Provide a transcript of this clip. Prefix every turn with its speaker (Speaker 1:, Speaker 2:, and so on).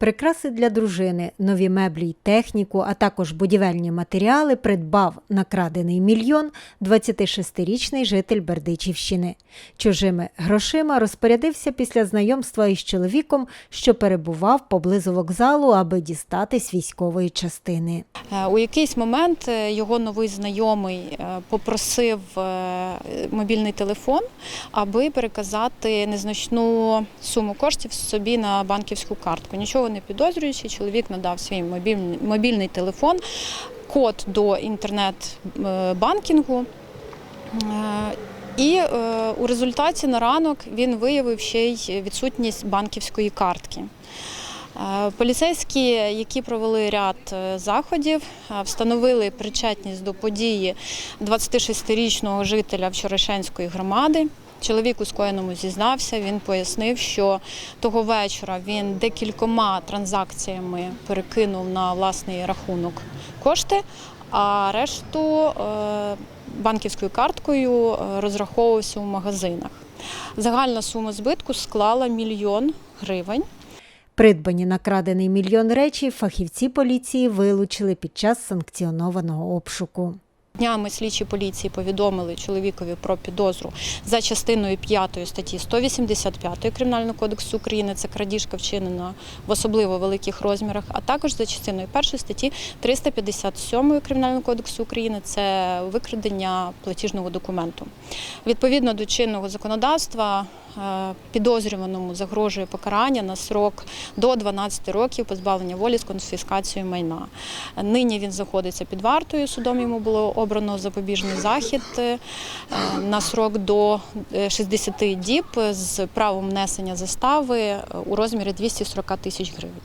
Speaker 1: Прикраси для дружини, нові меблі й техніку, а також будівельні матеріали придбав накрадений мільйон 26-річний житель Бердичівщини. Чужими грошима розпорядився після знайомства із чоловіком, що перебував поблизу вокзалу, аби дістатись військової частини.
Speaker 2: Е, У якийсь момент е, його новий знайомий е, попросив мобільний телефон, аби переказати незначну суму коштів собі на банківську картку. Нічого не підозрюючи, чоловік надав свій мобільний, мобільний телефон, код до інтернет-банкінгу. Е, І е, у результаті на ранок він виявив ще й відсутність банківської картки. Е, Поліцейські, які провели ряд заходів, встановили причетність до події 26-річного жителя Вчорашенської громади. Чоловік у скоєному зізнався. Він пояснив, що того вечора він декількома транзакціями перекинув на власний рахунок кошти, а решту е, банківською карткою е, розраховувався у магазинах. Загальна сума збитку склала мільйон гривень.
Speaker 1: Придбані накрадений мільйон речей фахівці поліції вилучили під час санкціонованого обшуку.
Speaker 2: Днями слідчі поліції повідомили чоловікові про підозру за частиною 5 статті 185 Кримінального кодексу України. Це крадіжка вчинена в особливо великих розмірах, а також за частиною 1 статті 357 Кримінального кодексу України це викрадення платіжного документу. Відповідно до чинного законодавства е, підозрюваному загрожує покарання на срок до 12 років позбавлення волі з конфіскацією майна. Нині він знаходиться під вартою. Судом йому було обрано запобіжний захід е, на срок до е, 60 діб з правом внесення застави е, у розмірі 240 тисяч гривень.